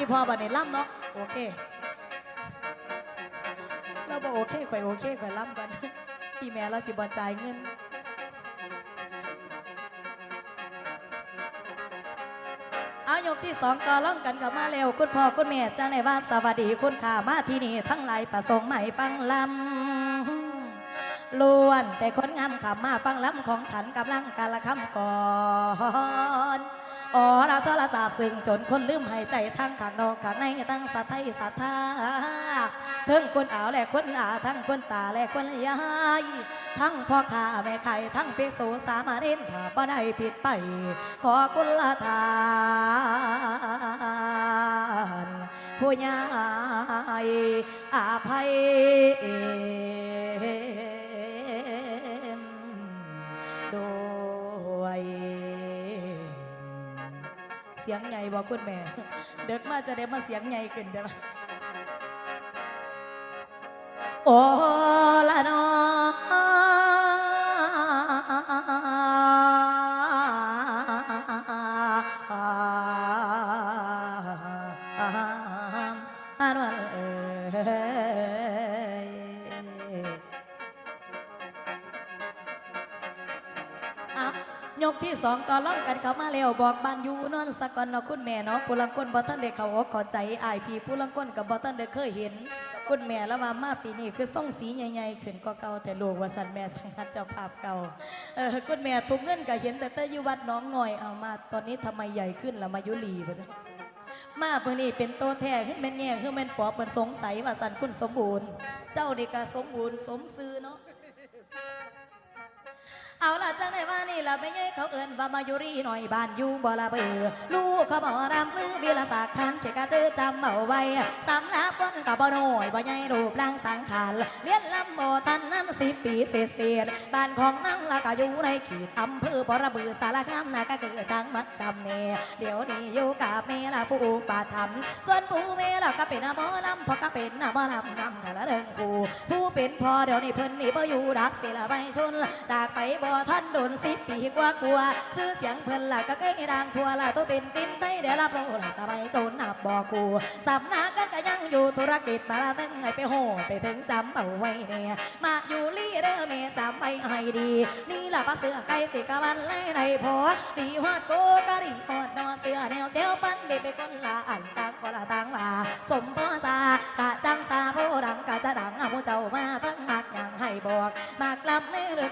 ติพอบัดนี้ล่ำเนาะโอเคเราบอกโอเคข่อยโอเคข่อยล่ำกันอีแม่เราสิบจ่ายเงินเอายกที่สองต่อล่องกันกับมาเร็วคุณพ่อคุณแม่จ้าในว่าสวัสดีคุณข่ามาที่นี่ทั้งหลายประสงค์ใหม่ฟังลำล้วน แต่คนงามขับมาฟังลำของฉันกำลังการละคำก่อน อ๋อราชอลาสาบซึ่งจนคนลืมหายใจทั้งข้างนอกข้างในตั้งสัทไทยสัทธาทั้งคนอ่าวและคนอาทั้งคนตาและคนยายทั้งพ่อข้าแม่ไข่ทั้งภิกษุสามเณรถ้าบ่ได้ผิดไป ขอคุณละทานผู้ใหญ่อาภัย ยงใหญ่บอกคุณแม่ เด็กมาจะได้มาเสียงใหญ่ขึ้นเด้อโอ้ กันเขามาแล้วบอกบ้านอยู่นอนสกอนเนาะคุณแม่เนาะผู้ลังคนบ่ทันได้เขาขอใจอายพี่ผู้ลังคนกับบ่ทันได้เคยเห็น คุณแม่แล้วว่ามาปีนี้คือส่งสีใหญ่ๆขึ้นก็เก่าแต่ลูกว่าสันแม่สังกัดเจ้าภาพเก่าเออคุณแม่ทุกเงินก็เห็นแต่แต่อยู่วัดน้องหน่อยเอามาตอนนี้ทำไมใหญ่ขึ้นละมายุรีบ่จ๊ะมาเพิ่นนี่เป็นโตแท้ขึ้นแม่นแง่คือแม่นปอบเพิ่นสงสัยว่าสันคุณสมบูรณ์ เจ้านี่ก็สมบูรณ์สมซื่อเนาะ เอาล่ะจังไหนว่านี่ล่ะไม่ใช่เขาเอิ้นว่ามายุรีหน่อยบ้านอยู่บ่ละเบือลูกเขาบอกรำลือวิลาสากคันเขกะเจอจำเอาไว้สำลับคนกับบ่น้อยบ่ใหญ่รูปร่างสังขารเลี้ยนลำโบตันนั้นสิบปีเศษเศษบ้านของนั่งละก็อยู่ในขีดอำเภอบ่ระเบือสารคามนะก็คือจังหวัดจำเนเดี๋ยวนี้อยู่กับเมล่ะผู้อุปถัมภ์ส่วนผู้เมล่ะก็เป็นบ่ลำพอก็เป็นบ่ลำนำกันละเริงผู้ผู้เป็นพ่อเดี๋ยวนี้เพิ่นนี่บ่อยู่รักเสียละใบชนจากไปบ่ท่านโดนสิปีกว่ากลัวซื้อเสียงเพิ่นละก็ใกล้ดังทั่วละตัวตินตินไทยเดี๋ยวรับรู้ละสบายโจนนับบ่กูสำนักกันก็ยังอยู่ธุรกิจมาละตั้งให้ไปโหดไปถึงจำเอาไว้เนี่ยมาอยู่ลี่เด้อเมจำไว้ให้ดี นี่ล่ะปลาเสือไก่ติกะวันไล่ในพอดีฮอดโกกะดีฮอดนอเสือแนวเตียวปั้นเด็ไปคนละอันต่างก็ละต่างว่าสม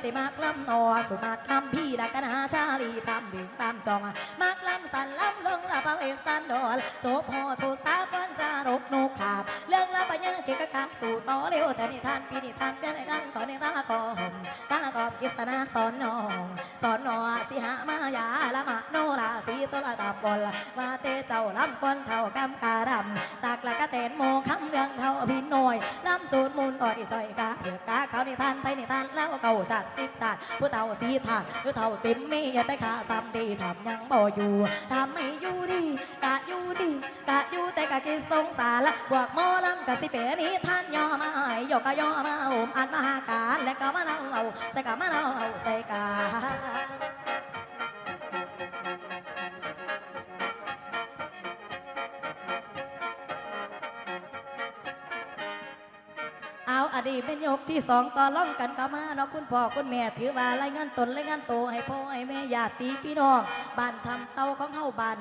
สิมากลำนอสุมาตรคำพี่ละกันหาชาลีตามดึงตามจองมากลำสันลำลงละเปาเอกสันดอนโจบพอโทสาฟันจารกนกขาบเรื่องละปัญญาเกกะขาสู่ต่อเร็วแต่นิทานพี่นิทานเดี๋ยวในดังขอในตากอมตากอบกิษณาสอนนองสอนนอสิหามายาละมะโนราสีตัวละตาบกลว่าเตเจ้าลำกลเท่ากำการำตากละกะเตนโมคำเรื่องเท่าพี่น้อยลำจูดมูลอดอีจอยกาเถือกาเขานิทานไทยนิทานแล้วเก่าจัดสิบจัดผู้เฒ่าสีถาดผู้เฒ่าเต็มมีอย่าได้ขาซำดีทำยังบ่อยู่ทำไม่อยู่ดีกะอยู่ดีกะอยู่แต่กะกินสงสารละพวกหมอลำกะสิเปรนิทานย่อมาหอยกกะย่อมาโอมอันมหาการและก็มาเนาเอาใส่กะมาเนาเอาใส่กา ดีเป็นยกที่สองต่อล่องกันกามาเนาะคุณพ่อคุณแม่ถือว่ารายงานตนรายงานโตให้พ่อให้แม่ญาติพี่น้องบ้านทำเตาของเฮาบ้าน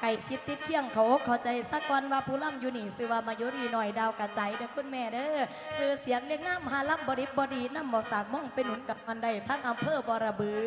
ไก่ชิดติดเที่ยงเขาเข้าใจสักวันว่าผู้ล่ำอยู่นี่ซื้อว่ามายุรีหน่อยดาวกระใจเด้อคุณแม่เด้อซื้อเสียงเรียงน้ำหาล่ำบริบบดีน้ำบ่สากม่องเป็นหนุนกับมันได้ทั้งอำเภอบอระบือ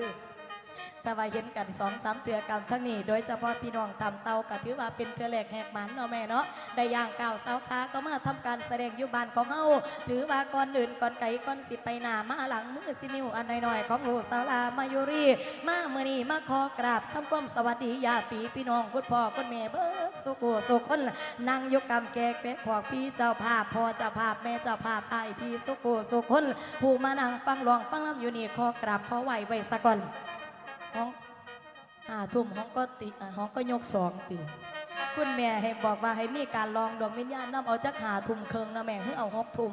แต่ว่าเห็นกันสองสามเตือกันทั้งนี้ โดยเฉพาะพี่น้องตำเตาก็ถือว่าเป็นเทือแหลกแหกหมันเนาะแม่เนาะได้ย่างก้าวเสาขาก็มาทำการแสดงยู่บ้านของเฮาถือว่าก่อนอื่นก่อนไก่ก่อนสิไปหนามาหลังมือสินิวอันน้อยๆของลูกสาวลามายุรีมาเมื่อนี้มาขอกราบทำความสวัสดีญาติพี่น้องคุณพ่อคุณแม่เบิกสุโขสุขคนนั่งยกกำแกกเป็กพวกพี่เจ้าภาพพ่อเจ้าภาพแม่เจ้าภาพไอพี่สุโขสุขคนผู้มานั่งฟังรองฟังลำอยู่นี่ขอกราบขอไหวไว้สักก่อน ของห้าทุ่มห้องก็ติห้องก็ยกสองตีคุณแม่ให้บอกว่าให้มีการลองดวงวิญญาณนำเอาจักหาทุ่มเคิงนะแม่ให้เอาหกทุ่ม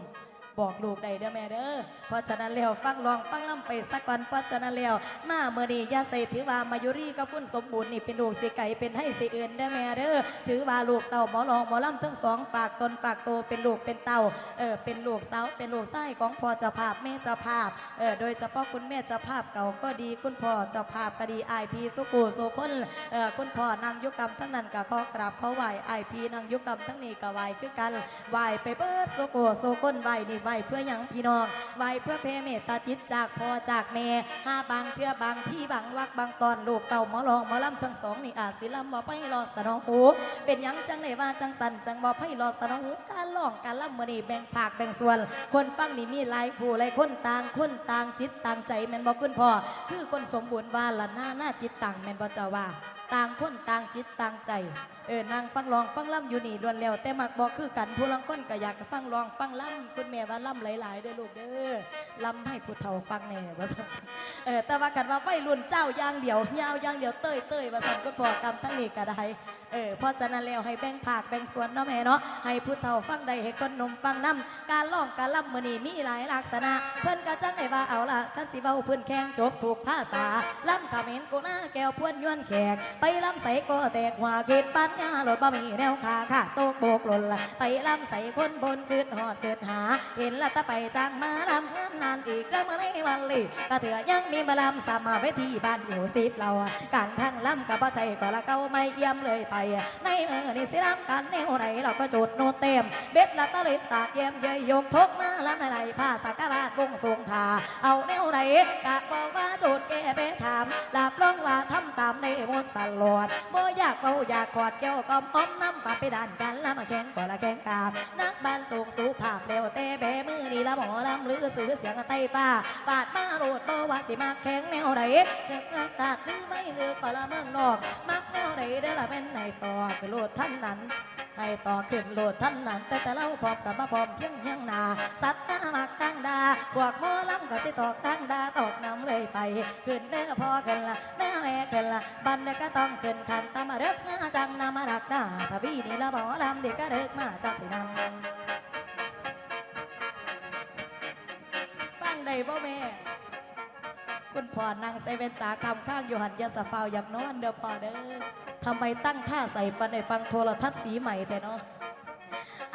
บอกลูกได้เด้อแม่เด้อเพราะฉะนั้นแล้วฟังลองฟังล่ำไปสักวันเพราะฉะนั้นแล้วมาเมื่อนี้ย่าใส่ถือว่ามายุรีกับคุณสมบูรณ์นี่เป็นลูกสิไก่เป็นให้สิเอื่นเด้อแม่เด้อถือว่าลูกเต่าหมอลองหมอล่ำทั้งสองฝากตนฝากโตเป็นลูกเป็นเต่าเออเป็นลูกสาวเป็นลูกไส้ของพ่อเจ้าภาพแม่เจ้าภาพเออโดยเฉพาะคุณแม่เจ้าภาพเก่าก็ดีคุณพ่อเจ้าภาพก็ดีไอพีสุกูสุคนเออคุณพ่อนางยุกรรมทั้งนั้นก็ขอกราบเขาไหวไอพีนางยุกรรมทั้งนี้ก็ไหวคือกันไหวไปเบิดสุกูสุคนไหวนี่ไหวเพื่อยังพี่น้องไหวเพื่อเพเมตตาจิตจากพ่อจากแม่ห้าบางเทื่อบางที่บางวักบางตอนลูกเต่าหมอลองหมอลำทั้งสองนี่อาจสิลำบ่ไปรอสนองหู เป็นยังจังเลยว่าจังสันจังบ่ไปรอสนองหูการร้องการล่ำมือนี่แบ่งภาคแบ่งส่วน คนฟังนี่มีหลายผู้หลายคนต่างคนต่างจิตต่างใจแม่นบ่คุณพ่อคือคนสมบูรณ์ว่าละหน้าหน้าจิตต่างแม่นบ่เจ้าว่า ต่างคนต่างจิตต่างใจ เออนางฟังร้องฟังล่ำอยู่นี่ดวนแล้วแต่มักบอกคือกันผู้ลังคนก็อยากฟังร้องฟังล่ำคุณแม่ว่าล่ำหลายๆเด้อลูกเด้อล่ำให้ผู้เฒ่าฟังแน่ว่าสันเออแต่ว่ากันว่าไปรุ่นเจ้าย่างเดียวยาวย่างเดียวเต้ยเต้ยว่าซั่นก็พอกรรมทั้งนี้ก็ได้ เออเพราะฉะนั้นแล้วให้แบ่งภาคแบ่งส่วนเนาะแม่เนาะให้ผู้เฒ่าฟังได้ให้คนหนุ่มฟังนํการร้องการล่ำมือนี้มีหลายลักษณะ เพิ่นก็จังได้ว่าเอาล่ะคันสิเว้าเพิ่นแข่งจบถูกภาษาล่ำขมรกูหน้าแก้วพวนย้วนแขกไปล่ำใส่ก็แตกหัวเกตปัญญาหลดบ่มีแนวขาค่ะโตกโบกหล่นละไปล่ำใส่คนบนคืนหอดเกิดหา เห็นละตะไปจ้างมาลำงานนานอีกแล้วมาในวันลีกระเถือยังมีมาลำสามาเวทีบ้านอยู่สิบเราการทั้งล่ำกับบ่ใจก็ละเก้าไม่เยี่ยมเลยไปในมือนี่สิรำกันแนวไหนเราก็จุดโนเต็ม เบ็ดละตะลิสาดเยี่ยมเยยยกทกมาลำในไหลผ้าสากบาทวงทรงทาเอาแนวไหนกะบอกว่าจุดแก่ไปถามลาบลงว่าทำตามในมนต์ตลอดบ่อยากเบาอยากกอดเกี่ยวก็อ้อมน้ำปะไปด่านกันละมาแข่งก็ละแข่งกาบนักบ้านสูงสูภาพเร็วเตะเบมือนี่ละหมอลำหรือสื่อเสียงไต้ฟ้าปาดมาโรดบ่ว่าสิมาแข่งแนวไหนเก็บงานตัดหรือไม่หรือก็ละเมืองนอกมักแนวไหนเด้อละเป็นในต่อคือโลดท่านนั้นให้ต่อขึ้นโหลดท่านนั้น แต่แต่เราพร้อมกับมาพร้อมเพียงยังนา สัตว์ตามักตั้งดาพวกหมอลำก็สิตอกตั้งดาตอกน้ำเลยไป ขึ้นเด้อพอขึ้นละแม่แม่ขึ้นละบันเดก็ต้องขึ้นขันตามาเริกมาจังนามารักหน้าถ้าพี่นี่ละหมอลำเด็กก็เริกมาจังสินำฟังได้บ่แม่คุณพ่อนางใส่เวนตาคำข้างอยู่หันยาสะฟาอยากนอนเด้อพ่อเด้อ ทำไมตั้งท่าใส่ปันในฟังโทรทัศน์สีใหม่แต่เนาะ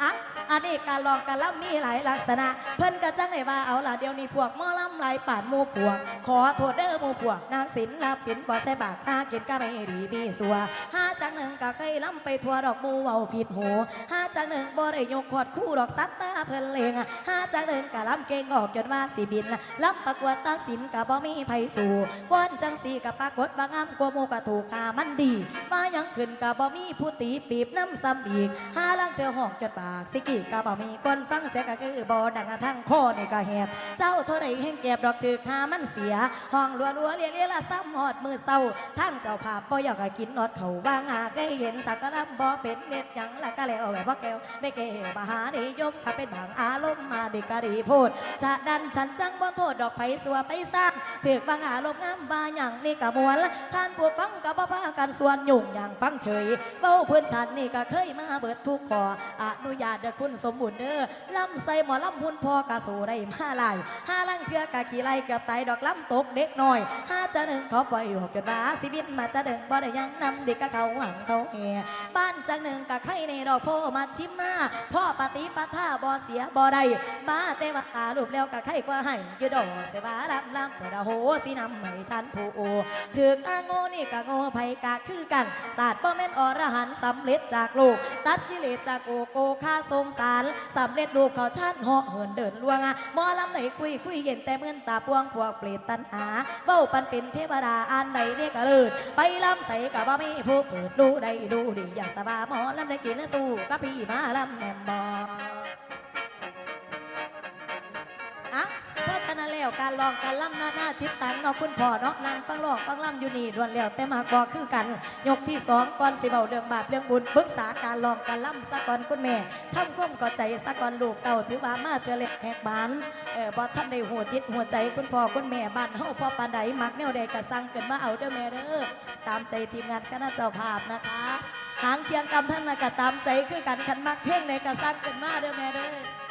อะอันนี้การลองการล่ำมีหลายลักษณะ เพิ่นก็จังไหนว่าเอาล่ะเดี๋ยวนี้พวกมอลำลายป่านมู่พวก ขอโทษเด้อมู่พวก นางศิลลาปินบ่ใส่บากค่ากินก็ไม่ดีมีสัวห้าจังหนึ่งก็เคยล่ำไปทัวดอกมูเว้าผิดหูห้าจังหนึ่งบ่ได้ยกขอดคู่ดอกสัตตาเพิ่นเลงห้าจังหนึ่งก็ล่ำเก่งออกจนว่าสิบินล่ำประกวดตาสินก็บ่มีไผสู่ฟ้อนจังสีก็ปรากฏว่างามกว่ามูก็ถูกค่ามันดีว่าหยังขึ้นก็บ่มีผู้ตีปีบน้ำซ้ำอีกห้าลังเธอหอกจดปากสิกี้ก็บ่มีคนฟังเสียก็คือบ่ดังทั้งคอนี่ก็แหบเจ้าเท่าไรแห่งก็บดอกถือค่ามันเสีย ห้องรัวรัวเลียเลียละซ้ำหอดมือเศร้าทั้งเจ้าภาพบ่อยากกินนอดเขาว่างาก็เห็นสักกะลำบ่เป็นเน็ดหยังละก็แล้วแบบว่าแก้วไม่เกวมหานิยมข้าเป็นบางอารมณ์มาดิกะดีพูดจะดันฉันจังบ่โทษดอกไผสัวไปสร้างถือบางอารมณ์งามบาหยังนี่กะมวลท่านผู้ฟังก็บ่พากันส่วนยุ่งอย่างฟังเฉยเบ้าเพื่อนฉันนี่ก็เคยมาเบิดทุกขออนุญาตเด้อคุณสมบูรณ์เด้อลำใส่หมอลำหุ่นพอกะสู่ได้มาหลายห้าลังเทือกะขี่ไล่เกือบตายดอกล้ำตกเด็กน้อยห้าจะหนึ่งเขาปล่อยหกจนว่าสิบินมาจะเดินบ่ได้ยังนำเด็กกะเขาหวังเขาแห่บ้านจังหนึ่งกะไข่ในดอกโพมาชิมมาพ่อปฏิปทาบ่เสียบ่ได้มาเตวตาลูกแล้วกะไข่กว่าให้ยืดดอกเสวาลำลำเปิดโหสินำให้ฉันผู้โอถึกอาโง่นี่กะโง่ไผกะคือกันศาสตร์บ่แม่นอรหันต์สำเร็จจากโลกตัดกิเลสจากโกโกค่าสงสารสำเร็จรูปเขาชาติเหาะเหินเดินลวงอะมอลำไหนคุยคุยเย็นแต่มือนตาพวงพวกเปรตตันหาเบ้าปันเป็นเทวดาอันใดเนี่ยกะเลิดไปลำใส่กะบ่มีผู้เปิดดูได้ดูดีอย่างสบายหมอลำได้กินตู้กับพี่มาลำแหนมบอ แล้วการลองการล่ำหน้าหน้าจิตตังเนาะคุณพ่อเนาะนางฟังลองฟังล่ำอยู่นี่รวนแล้วแต่มากอคือกัน ยกที่สองก่อนสิเบาเรื่องบาปเรื่องบุญปรึกษาการลองการล่ำสะก่อนคุณแม่ทำร่วมก่อใจสะก่อนลูกเต่าถือว่ามาเตือเล็กแขกบ้านเออบ่ท่านได้หัวจิตหัวใจคุณพ่อคุณแม่บ้านเฮาพ่อปานใดมักแนวใดก็สั่งเกินมาเอาเด้อแม่เด้อตามใจทีมงานคณะเจ้าภาพนะคะหางเคียงกำท่านนะก็ตามใจคือกันคันมักเพ่งในก็สั่งเกินมาเด้อแม่เด้อ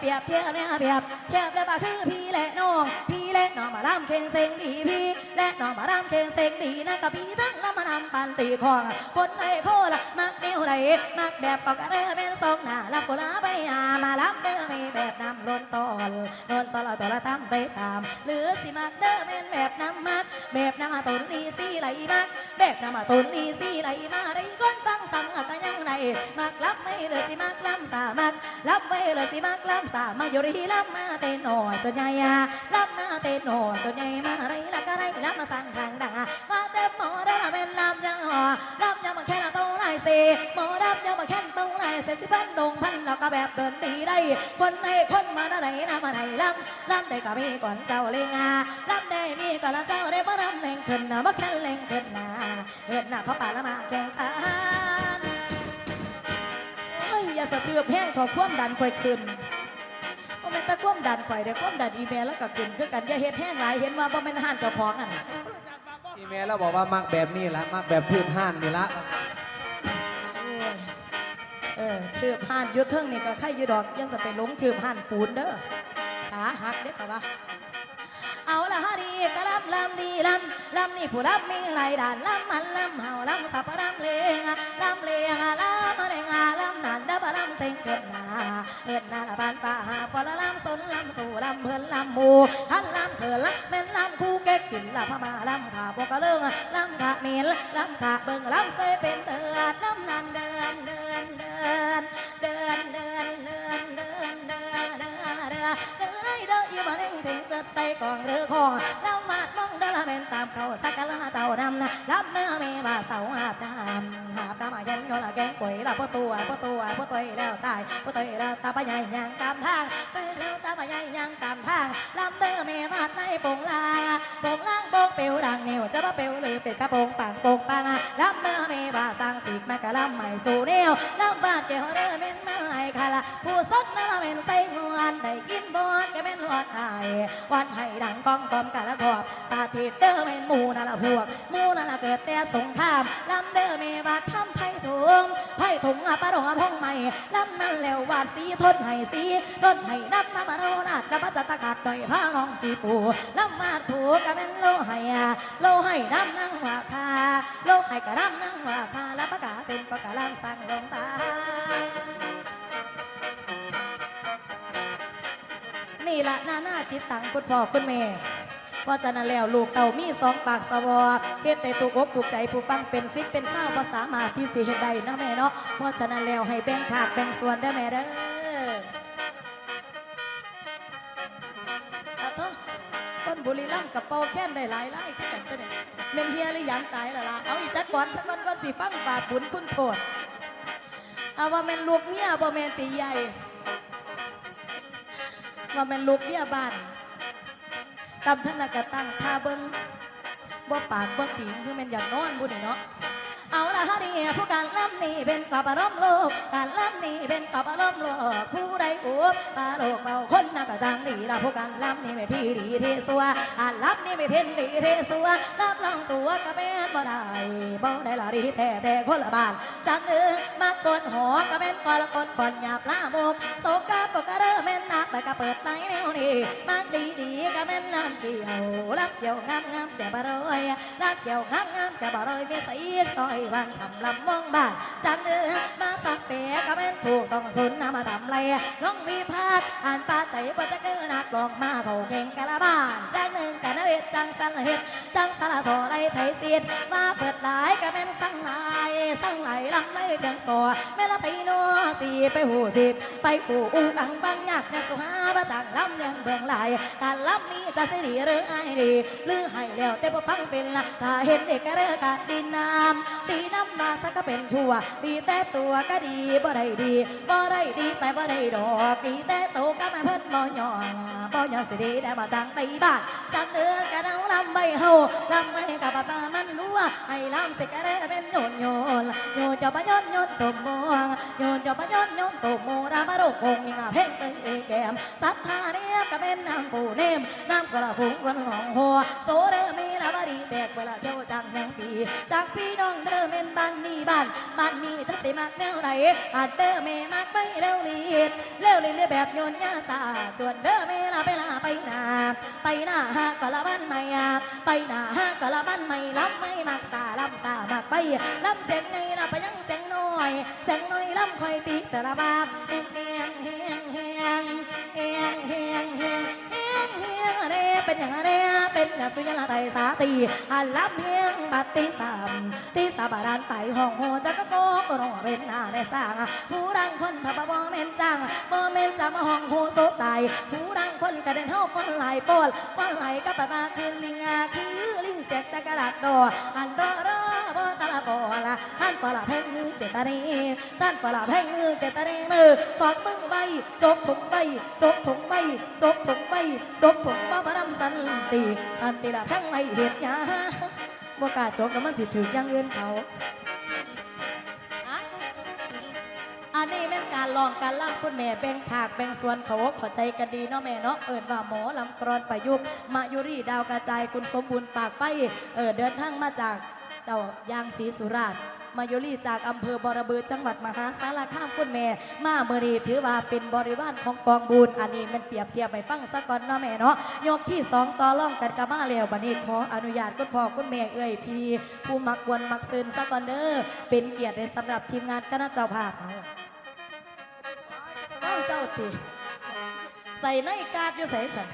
เปรียบเทียบเนี่ยเปรียบเทียบได้ว่าคือพี่และน้อง พี่และน้องมาล่ำเค็งเซ็งดีพี่ และน้องมาล่ำเค็งเซ็งดีนะกับพี่ทั้งน้ำมานำปันตีของคนในโคละมักเดียวไรมักแบบก็กระเด้อเป็นทรงหน้าลับกุลาไปหามาลับเด้อมีแบบนำล้นตอนล้นตอนละตัวละตามไปตาม หรือสิมักเด้อเป็นแบบน้ำมัก แบบน้ำมาตุนนีสีไหลมัก แบบน้ำมาตุนนีสีไหลมาได้ก้นฟังสังก็ยัง ไงมักรับไม่เลยสิมักล้ำสามักรับไว้เลยสิมักล้ำสามาอยู่รีรับมาเต้นหนอจนใหญ่อะรับมาเต้นหนอจนใหญ่มาไรละก็ไรรับมาสั่งทางดังมาเต็มหมอได้ละเป็นลำยังหอลำยังมาแค่ละเต้าไรเสหมอรับยังมาแค่เต้าไรเสสิพันดงพันแล้วก็แบบเดินดีได้ คนในคนมาไหนะมาไหนลำลำได้ก็มีก่อนเจ้าเลงาลำได้มีก่อนเจ้าได้มาลำเล่งขึ้นนะมาแค่เล่งขึ้นนะเห็นหน้าเขาป่าละมาแข่งขัน อ้ยอย่าสะเทือบแห้งถอดความดันข่อยขึ้นบ่แม่นแตะความดันข่อยเด้อความดันอีเมลแล้วก็ขึ้นคือกันอย่าเฮ็ดแห้งหลายเห็นว่าบ่แม่นอาหารเจ้าของอันอีเมลเราบอกว่ามักแบบนี้ละมักแบบพื้นห้านนี่ละโอ้ยเออถือบห่านอยุดเทิงนี่ก็ใครอยู่ดอกยังสิไปหลงถือบห่านปูนเด้อขาหักเด้อก็ว่าเอาละฮะดีกระลำลำดีลำลำนี่ผู้รับมีไรด่านลำมันลำเฮาลำสับลำเลงอะลำเลงอะลำ เซ็งเกิดนาเกิดนาละบานป่าหาพอละลำสนลำสู่ลำเพิ่นลำหมูหันลำเขินละแม่นลำคู่เก๊กกินละพม่าลำขาพวกกะเลิงอะลำขาเมนลำขาเบิ่งลำเซเป็นเตือดลำนันเดินเดินเดินเดินเดินเดินเดินเดินเดินเดินเดินเดินเดินอยู่มาเล่งถึงเกินเดใส่กองเรือของแล้วมาดมองเดินละเดินเดินเดินเดิน เป็นตามเขาสักกันละเจ้าดำนะรับเนื้อเมว่าเสาหาบน้ำหาบน้ำมาแกนโยนละแกงก๋วยละพ่อตัวพ่อตัวพ่อตัวแล้วตายพ่อตัวแล้วตาปะใหญ่ย่างตามทางไปแล้วตาปะใหญ่ย่างตามทางลำเนื้อเมมาในปงลาปงล่างปงเปียวดังเหนียวจะว่าเปียวหรือเป็ดกระปงปังปงปังลำเนื้อเมว่าสร้งสีกแม่กะลำใหม่สู่เนียวลำบาดเกี่ยว ผู้สดนั่นละเป็นไส้งวนได้กินบอดก็เป็นหอดไห้วันให้ดังกองกอมกันละขอบปาทิดเด้อเป็นหมูนั่นละพวกหมูนั่นละเกิดแต่สงครามลำเด้อเมว่าทำไผ่ถุงไผ่ถุงอะปะดงอะพงใหม่ลำนั่นแล้ววาดสีทนให้สีทนให้ดำน้ำมันโรนาดน้ำมันจะตะกัดหน่อยผ้าน้องตีปูลำมาถูกก็เป็นโลห้อะโลให้ดำนั่งว่าคาโลให้กระดำนั่งว่าคาแล้วประกาศเป็นประกาศลำสั่งลงตา นี่ละนาหน้าจิตตังคุณพ่อคุณแม่เพราะฉะนั้นแล้วลูกเต่ามีสองปากสวอเฮ็ดแต่ถูกอกถูกใจผู้ฟังเป็นซิปเป็นเศร้าภาษามาที่สิเฮ็ดได้นาะแม่เนาะเพราะฉะนั้นแล้วให้แบ่งภาคแบ่งส่วนเด้แม่เด้ออะโทษคนบุรีรัมย์กับเป่าแค้นได้หลายไล่คือกันตัวเนี่ยเมนเฮียหรือยังตายละล่ะเอาอีจักก่อนสักก่อนก็สิฟังบาปบุญคุณโทษเอาว่าแม่นลูกเมียบ่แม่นตีใหญ่ ว่าแม่นลูกเบี้ยบ้านตำท่านน่ะกะตั้งท่าเบิ้งบ่ปากบ่ติงคือแม่นอยากนอนบุ่นี่เนาะ เอาละฮะนี่ผู้การล่ำนี่เป็นกอบอารมณ์โลก การล่ำนี่เป็นกอบอารมณ์โลก ผู้ใดอุบปาโลกเบาคนน่ะก็จังดีละผู้การล่ำนี่ไม่ที่ดีเทสัวอ่านล่ำนี่ไม่เท่นดีเทสัวรับรองตัวก็เป็นบ่ได้บ่ได้ละดีแต่แต่คนละบานจากหนึ่งมากนหอก็เป็นกอละคนก่อนหยาบลาบกโศกาปกระเด้อแม่นนักแต่ก็เปิดใจแนวนี้มากดีดีก็แม่นน้ำเกี่ยวลับเกี่ยวงามงามแต่บ่รอยลับเกี่ยวงามงาม จะบ่รอยมีสีซอยวันฉ่ำลำมองบ้านจากเหนือมาสักเปียก็เป็นถูกต้องสุนนำมาทำไรน้องมีพาดอ่านปาใจว่จะเกินนักลองมาเขาเก่งกะละบ้านจากหนึ่งกะนเวทจังสันเฮ็ด จังสละโซไรไทยเสียดมาเปิดหลายก็เป็นสังไหลสังไหลลำเลยเดียงโซแม่ละไปนัวสีไปหูสิไปหูอูกังบังยักเนี่ยสุหาประจังลำเลียงเบืองไหลการลำนี้จะสิดีหรือไอดีหรือให้แล้วแต่บ่ฟังเป็นละถ้าเห็นเด็กก็เริกกาดินน้ำดีน้ำมาสักก็เป็นชั่วดีแต่ตัวก็ดีบ่ได้ดีบ่ได้ดีไปบ่ได้ดอกดีแต่ตัวก็มาเพิ่นบ่ย่องบ่ย่องสิดีได้มาจังตีบ้านจังเนื้อกันเอาลำใบเฮาลำไม่กับป้ามันรัวให้ลำสิกระเด้เป็นโยนโยนโยนจะปะยนโยนตุ่มม่วงโยนจะปะยนโยนตุ่มมูรามารุคงยิงเพ่งเตยแก้มสัทธาเรียกก็เป็นน้ำปูเนมน้ำกระพุงวันหลงหัวโซเรมีาารีแตกเวลาเจ้าจังแหงปีจากพี่น้องเดิมเป็นบ้านนี้บ้านบ้านนี้จะกสิมากแนวไหนอาจเดิมไม่มากไปเร็วลีดเร็วลีดแบบโยนยาสาจวนเดิมเมลาไปลาไปนาไปนาฮากะละบ้านใหม่อาไปนาฮากะละบ้านใหม่ลำไม่มากตาลำตามากไปลำเสียงในนะไปยังเสียงน้อยเสียงน้อยลำคอยตีแต่ละบาบเฮียงเฮียงเฮียงเฮียงเฮียงเฮียง เป็นอย่างเรเป็นอย่างสุญญาไตสาตีอันรับเพียงบัดตีสามตีสาบาดานไตห้องโหจะกะโกก็รอเป็นหน้าในสร้างผู้รังคนพะบะบ่เมนจังบ่เมนจังมาห้องโหโซตายผู้รังคนกระเด็นเฮาคนไหลายปอดคนไหลก็ปะมาคืนลิงาคือลิงเสียกตะกระดักดออันรอรอบ่ตะละกอละอันฝรั่งแพงมือเจตานีท่านฝรั่งแพงมือเจตานีมือฝากมือ จกถุงใบจกถุงใบจกถุงใบจกถุงบ่บรำสันติสันติละแพงไม่เห็ดหยาบ่กล้าจกแล้วมันสิถึงอย่างอื่นเขาอะอันนี้เป็นการลองการล่ำคุณแม่แบ่งผากแบ่งส่วนเขาเข้าใจกันดีเนาะแม่เนาะเอิญว่าหมอลำกรอนประยุกต์มายุรีดาวกระจายคุณสมบูรณ์ปากไปเออเดินทางมาจากเจ้ายางศรีสุราษฎร์ มายุรีจากอำเภอบระเบือจังหวัดมหาสารคามคุณแม่ มาเมื่อนี้ถือว่าเป็นบริวารของกองบุญอันนี้มันเปรียบเทียบไปฟังซะก่อนเนาะแม่เนาะยกที่สองต่อร่องกันกับมาแล้วบัดนี้ขออนุญาตคุณพ่อคุณแม่เอ้ยพี่ผู้มักวนมักซึนซะก่อนเด้อเป็นเกียรติในสำหรับทีมงานคณะเจ้าภาพเอาต้องเจ้าติใส่ในกาดอยู่ใส่สัน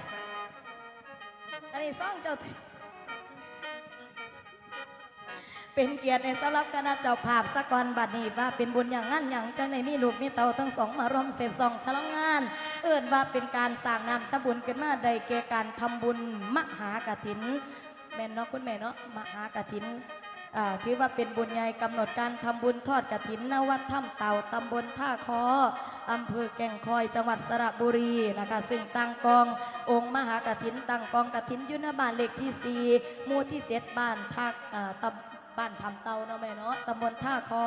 อันนี้ซ่องเจ้าติ เป็นเกียรติในสำหรับคณะเจ้าภาพสะกอนบัดนี้ว่าเป็นบุญอย่างนั้นอย่างจังในมีลูกมีเต่าทั้งสองมาร่วมเสพสองฉลองงาน เอื่นว่าเป็นการสร้างนามตะบุญขึ้นมาใดเกี่ยการทำบุญมหากถิน แม่นเนาะคุณแม่เนาะมหากถินอ่าถือว่าเป็นบุญใหญ่กำหนดการทำบุญทอดกระถินนวัดถ้ำเต่าตำบลท่าคออำเภอแก่งคอยจังหวัดสระบุรีนะคะซึ่งตั้งกององค์มหากถินตั้งกองกถินยุนบ้านเลขที่4หมู่ที่ 7 บ้านท่าตำ บ้านทำเตาเนาะแม่เนาะตำบลท่าคอ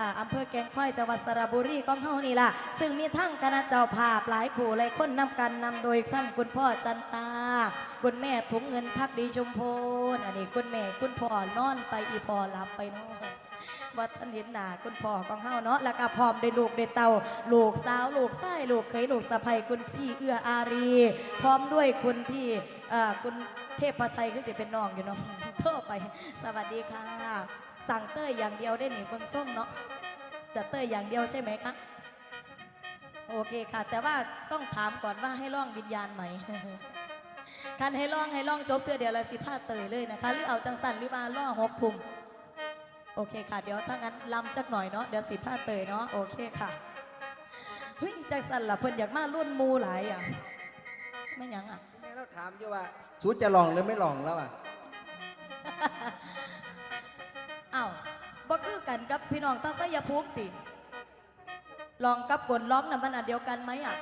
อ่าอำเภอแก่งค่อยจังหวัดสระบุรีของเฮานี่ล่ะ ซึ่งมีทั้งคณะเจ้าภาพหลายคู่หลายคนนำกันนำโดยท่านคุณพ่อจันตา คุณแม่ถุงเงินพักดีชมพูอันนี้คุณแม่คุณพ่อนอนไปอีพอหลับไปเนาะวัดตันเห็นหนาคุณพ่อของเฮาเนาะแล้วก็พร้อมได้ลูกได้เตาลูกสาวลูกชายลูกเคยลูกสะใภ้คุณพี่เอื้ออารี พร้อมด้วยคุณพี่อ่อคุณเทพชัยคือสิเป็นน้องอยู่เนาะ ทษไป สวัสดีค่ะ สั่งเต้ยอย่างเดียวได้หนิเบิ่งส่งเนาะจะเต้ยอย่างเดียวใช่ไหมคะโอเคค่ะ แต่ว่าต้องถามก่อนว่าให้ล่องวิญญาณไหมคันให้ล่องให้ล่องจบเทื่อเดี๋ยวละสิผ้าเตยเลยนะคะ หรือเอาจังสันหรือมาล่อหกทุ่มโอเคค่ะ เดี๋ยวถ้างั้นลำจักหน่อยเนาะเดี๋ยวสิผ้าเตยเนาะโอเคค่ะเฮ้ยจังสันล่ะเพิ่นอยากมารุ่นมูหลายอะไม่ยังอะแม่เราถามอยู่ว่าสูจะลองหรือไม่ลองแล้วอะ กับพี่น้องทัศยภูมิติลองกับกลล้อมน่ะมันอันเดียวกันไหมอะ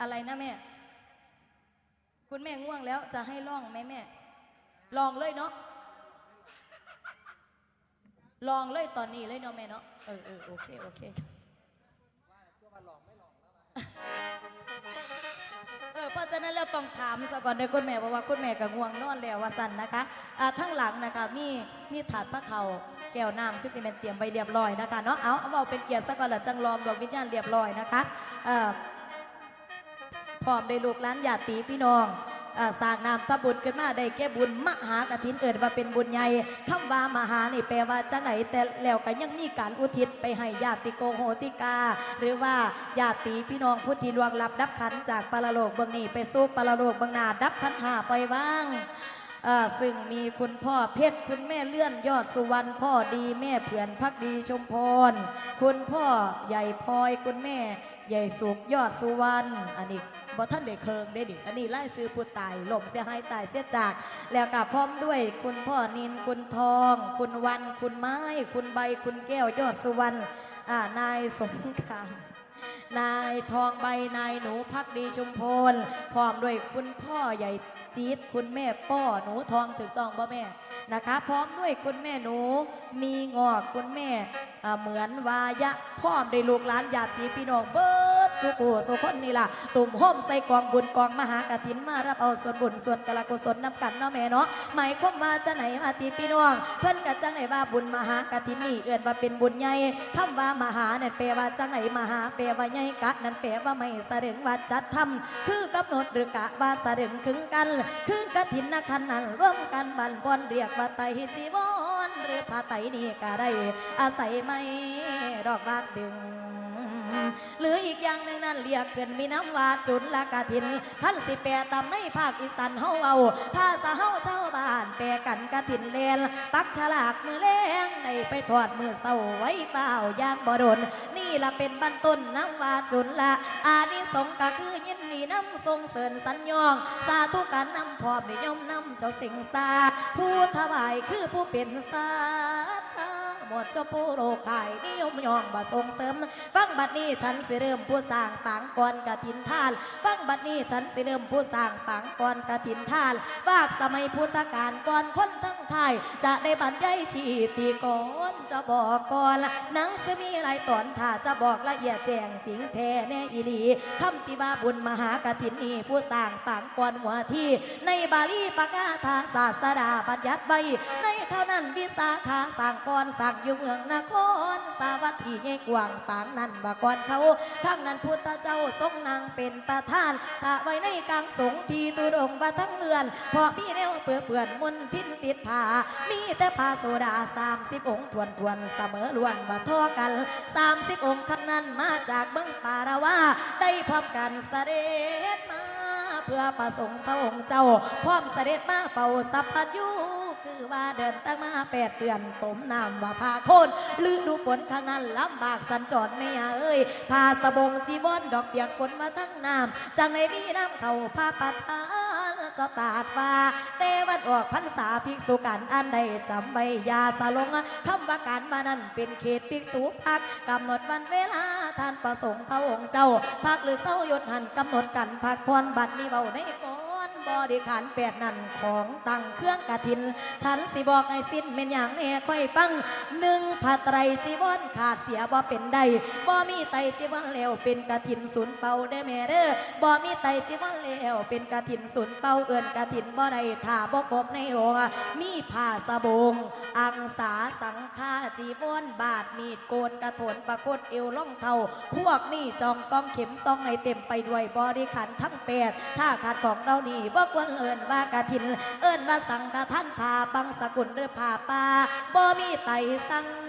อะไรนะแม่ คุณแม่ง่วงแล้วจะให้ลองไหมแม่ ลองเลยเนาะ ลองเลยตอนนี้เลยเนาะแม่เนาะ เออเออโอเค โอเคเออ เพราะฉะนั้นเราต้องถามซะก่อนเด้อคุณแม่เพราะว่าคุณแม่ก็ง่วงนอนแล้วว่าสั่นนะคะอ่าทั้งหลังนะคะมีมีถาดพระเขาแก้วน้ำคือสิเมนเตรียมไว้เรียบร้อยนะคะเนาะเอาเอาเอาเป็นเกียรติซะก่อนละจังลอมดวงวิญญาณเรียบร้อยนะคะเอ่อพร้อมได้ลูกล้านญาติพี่น้อง อ่าสร้างนามทบุญขึ้นมาได้แก้บุญมหากฐินเอิดว่าเป็นบุญใหญ่คำว่ามหานี่แปลว่าจะไหนแต่แล้วก็ยังมีการอุทิศไปให้ญาติโกโหติกา หรือว่าญาติพี่น้องผู้ที่ลวงลับดับขันจากปรโลกเบื้องนี้ไปสู่ปรโลกเบื้องหน้าดับขันหาไปว่างอ่อซึ่งมีคุณพ่อเพชรคุณแม่เลื่อนยอดสุวรรณพ่อดีแม่เผื่อนพักดีชมพร คุณพ่อใหญ่พลอยคุณแม่ ใหญ่สุกยอดสุวรรณอันนี้ บ่ท่านได้เคิงได้ดิอันนี้ไล่ซื้อผู้ตายหล่มเสียหายตายเสียจาก แล้วก็พร้อมด้วยคุณพ่อนินคุณทอง คุณวันคุณไม้ คุณใบคุณแก้วยอดสุวรรณอ่านายสงครามนายทองใบนายหนูพักดีชุมพลพร้อมด้วยคุณพ่อใหญ่จี๊ดคุณแม่ป้อหนูทองถูกต้องบ่แม่นะคะ พร้อมด้วยคุณแม่หนูมีงอกคุณแม่เหมือนวายะพร้อมได้ลูกหลานญาติพี่น้องเบิด สุโขสุคนนี่ล่ะตุ่มห่มใส่กองบุญกองมหากถินมารับเอาส่วนบุญส่วนกะละกุศลน้ำกันเนาะแม่เนาะหมายความว่าจะไหนมาตีพี่น้อง เพื่อนกันจังไหนว่าบุญมหากถินนี่เอื่นว่าเป็นบุญใหญ่คำว่ามหาเนี่ยแปลว่าจังไหนมหาแปลว่าใหญ่กะนั่นแปลว่าไม่สะดึงว่าจัดทำคือกำหนดหรือกะว่าสะดึงคึงกัน คือกฐินนะคันนั้นร่วมกันบันบอนเรียกว่าไตจีวรหรือผ้าไตนี่ก็ได้อาศัยไม่ดอกบาดดึง หรืออีกอย่างหนึ่งนั่นเรียกขึ้นมีน้ำวาจุนละกะถินขั้นสิแปรตามไม่ภาคอีสานเฮาเอาภาษาเฮาเจ้าบ้านแปรกันกะถินเลนปักฉลากมือแรงในไปทอดมือเศร้าไว้เปล่าย่างบ่โดนนี่ละเป็นบันต้นน้ำวาจุนละอานิสงก็คือยินดีน้ำทรงเสริญสัญญอง สาธุการนำพร้อมนิยมนำเจ้าสิงสาผู้ถวายคือผู้เป็นสา หมดเจ้าผู้โลกายนิยมยองบ่ส่งเสริม ฟังบัดนี้ฉันสิเริ่มผู้สร้างปางก่อนกะถินทาน ฟังบัดนี้ฉันสิเริ่มผู้สร้างปางก่อนกะถินทานฝากสมัยพุทธกาลก่อนคนทั้ง ค่ายจะได้บรรยายชีตีก่อนจะบอกก่อนหนังสือมีหลายตอนถ้าจะบอกละเอียดแจ้งจริงแท้แน่อีหลีคำที่ว่าบุญมหากถินนี้ผู้สร้างปางก่อนหัวที่ ในบาลีปากาทางศาสดาบัญญัติไว้ในข้าวนั้นวิสาขาสร้างก่อนสร้างอยู่เมืองนคร สาวัตถีใหญ่กว้างปางนั้นว่าก่อนเขาข้างนั้นพุทธเจ้าทรงนางเป็นประธานถ้าไว้ในกลางสงทีตุรงว่าทั้งเรือน พอมีแนวเปื่อเปื่อนมนทินติดผามีแต่ผ้าโซดาสามสิบองค์ทวนทวนๆเสมอล้วนว่าท่อกันสามสิบองค์ข้างนั้นมาจากเบื้องปาระว่าได้พบกันเสด็จมา เพื่อประสงค์พระองค์เจ้า พร้อมเสด็จมาเป่าสัพพัญญูคือว่าเดินตั้งมาแปดเดือนตมน้ำว่าพาโคนลือดูฝนข้างนั้นลำบากสัญจรไม่ยาเอ้ยพาสบงจีวรดอกเปียกฝนมาทั้งน้ำจังในมีน้ำเขาพาปัดทา ก็ตาดว่าเตวันออกพรรษาภิกษุกันอันใดจำใบยาสลงคำว่าการมานั้นเป็นเขตภิกษุพักกำหนดวันเวลาท่านประสงค์พระองค์เจ้าพักหรือเศร้าหยุดหันกำหนดกันพักพรบัดนี้เบาในกอ บริขารแปดนั่นของตั้งเครื่องกะทิน ฉันสิบอกไอ้สิ้นเป็นอย่างแน่ค่อยฟังหนึ่งผ้าไตรจีวรขาดเสียบ่เป็นได้บ่มีไตจีวรแล้วเป็นกะทินศูนย์เป่าได้แม่เด้อบ่มีไตจีวรแล้วเป็นกะทินศูนย์เป่าเอื่นกะทินบ่ได้ถ้าบ่ครบในองค์มีผ้าสบง อังสาสังฆาจีวรบาทมีดโกนกระโถนประกดเอวล่องเท่าพวกนี่จองกองเข็มต้องให้เต็มไปด้วยบริขันทั้งแปดถ้าขาดของเรานี่บ่ควรเอินว่ากะทิน เอินว่าสังฆท่านพาบังสกุลหรือพาปาบ่มีไตสังฆา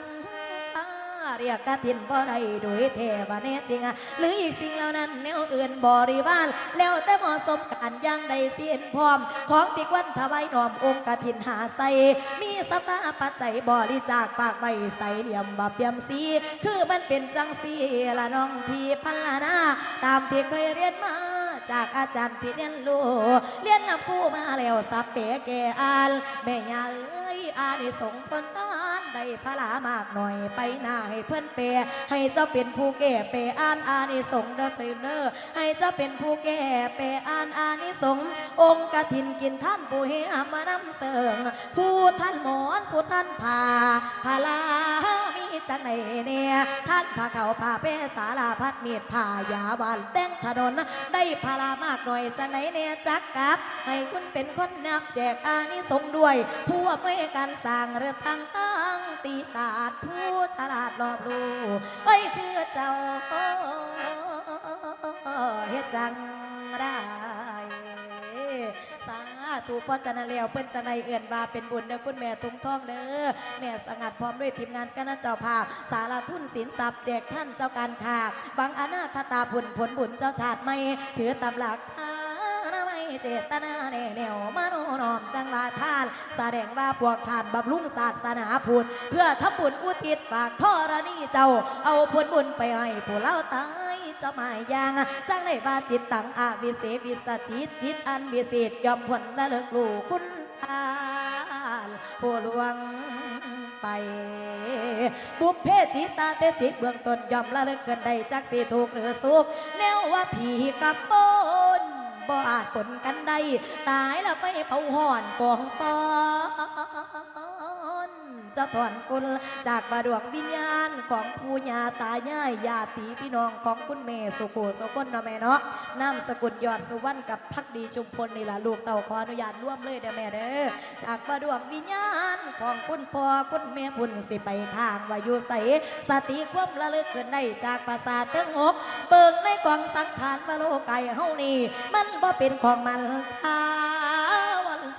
เรียกกะทินบ่ได้โดยแท้ว่าแน่จริงอะหรืออีกสิ่งเหล่านั้นแนวอื่นบริวารแล้วแต่เหมาะสมกันย่างใดเสียนพร้อม ของที่ควันถวายน้อมองค์กะทินหาใส่มีสตาปัจจัยบริจาคฝากไว้ใส่เหลี่ยมบ่เปียมสีคือมันเป็นจังสีละน้องพี่พันละนาตามที่เคยเรียนมา จากอาจารย์ที่เรียนรู้เรียนนำผู้มาแล้วสับเปแกอ่านแม่ยาเอ้ยอานิสงส์ปนตานได้พลามากหน่อยไปหน้าให้เพื่อนเปรให้เจ้าเป็นผู้แก่เปรอ่านอานิสงส์เด้อเปรเด้อให้เจ้าเป็นผู้แก่เปรอ่านอานิสงส์องค์กฐินกินท่านผู้เฮมานำเสริงผู้ท่านหมอนผู้ท่านผ่าพลามีจังไหนเนี่ยท่านพาเขาพาเปสาลาพัดมีดผ่ายาบานแต่งถนน ได้พารามากหน่อยจะไหนเนี่ยจักกับ ให้คุณเป็นคนนับแจกอานิสงด้วย ผู้อำนวยการสร้างเรือทางตั้งตีตาดผู้ฉลาดรอบรู้ไว้คือเจ้าเฮ็ดจังได้สา ธุพ่อจันทร์แล้วเพิ่นจะในเอื่นว่าเป็นบุญเด้อคุณแม่ทุ่งทองเด้อแม่สงัดพร้อมด้วยทีมงานคณะเจ้าภาพ สารทุนสินทรัพย์แจกท่านเจ้าการค้าบังอนาคตาผุนผลบุญเจ้าชาติไม่ถือตำหลักทานไม่เจตนาแน่แนวมโนนอมจังหวาทาน แสดงว่าพวกทานบำรุงศาสนาพุทธเพื่อทำบุญอุทิศฝากทอรณีเจ้า เอาผลบุญไปให้ผู้เล่าตา จะหมายยางจังได้ว่าจิตตังอาวิเศษวิสจิตจิตอันวิเศษยอมผลละเลิกลูกคุณทานผู้หลวงไป บุพเพจิตาเตจิตเบื้องต้นยอมละเลิกเกินใดจากสีถูกหรือสุขแนวว่าผีกับปนบบ่อาจผลกันได้ตายแล้วไปเผาห่อนกองปอ นจะถอนกุลจากบาดวงวิญญาณของผู้ญาตายายญาติพี่น้องของคุณแม่สุโขสุคนเนาะแม่เนาะนามสกุลยอดสุวรรณกับพักดีชุมพลนี่ล่ะลูกเต่าขออนุญาตร่วมเลยเด้อแม่เด้อจากบาดวงวิญญาณของคุณพ่อคุณแม่พุ่นสิไปข้างวายู่ใสสติความระลึกขึ้นได้จากภาษาเตึงหกเบิ่งในกองสังขารวโลกไก่เฮานี่มันบ่เป็นของมันทา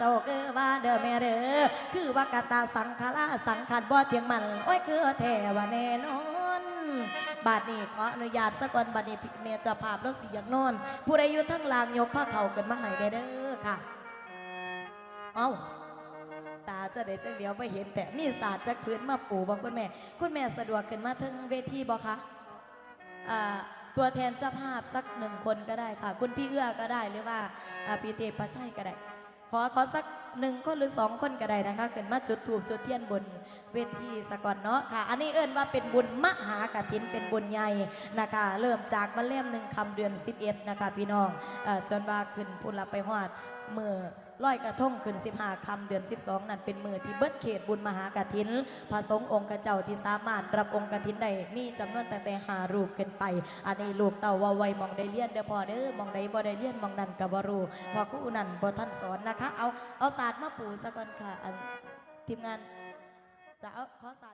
จ้าคือว่าเด้อแม่เด้อคือว่ากตาสังขาราสังขารบ่เทียงมันโอ้ยคือแท้ว่าแน่นอนบาดนี้ขออนุญาตสักก่อนบาดนี้พี่เมย์เจะภาพแล้วสิอยากนอนผู้ใดอยู่ทั้งลางยกผ้าเขาวกันมาให้ได้เด้อค่ะ เอ้าตาจะได้จังเดียวไปเห็นแต่มีศาสตร์จากพื้นมาปูบอกคุณแม่ คุณแม่สะดวกขึ้นมาถึงเวทีบ่คะอ่าตัวแทนเจ้าภาพสักหนึ่งคนก็ได้ค่ะ คุณพี่เอื้อก็ได้หรือว่าอ่าพี่เตประชัยก็ได้ ขอขอสักหนึ่งคนหรือสองคนก็ได้นะคะขึ้นมาจุดถูกจุดเทียนบนเวทีสะก่อนเนาะค่ะ อันนี้เอิ้นว่าเป็นบุญมหากฐินเป็นบุญใหญ่นะคะ เริ่มจากมาเล่มหนึ่งคำเดือน11นะคะพี่น้องอจนว่าขึ้นพุ่นละไปหอดเมื่อ ร้อยกระทงขึ้น 15คำเดือน 12 นั่นเป็นมือที่เบิดเขตบุญมหากฐินพระสงฆ์องค์กระเจ้าที่สามารถรับองค์กฐินได้มีจำนวนตั้งแต่หารูปขึ้นไป อันนี้ลูกเต่าว่าไวมองได้เลียนเด้อพอเด้อมองได้บ่ได้เลียนมองนั่นก็บ่รู้พอครู่นั่นบ่ท่านสอนนะคะ เอาเอาศาสตร์มาปูซะก่อนค่ะทีมงานจะเอาขอศาสตร์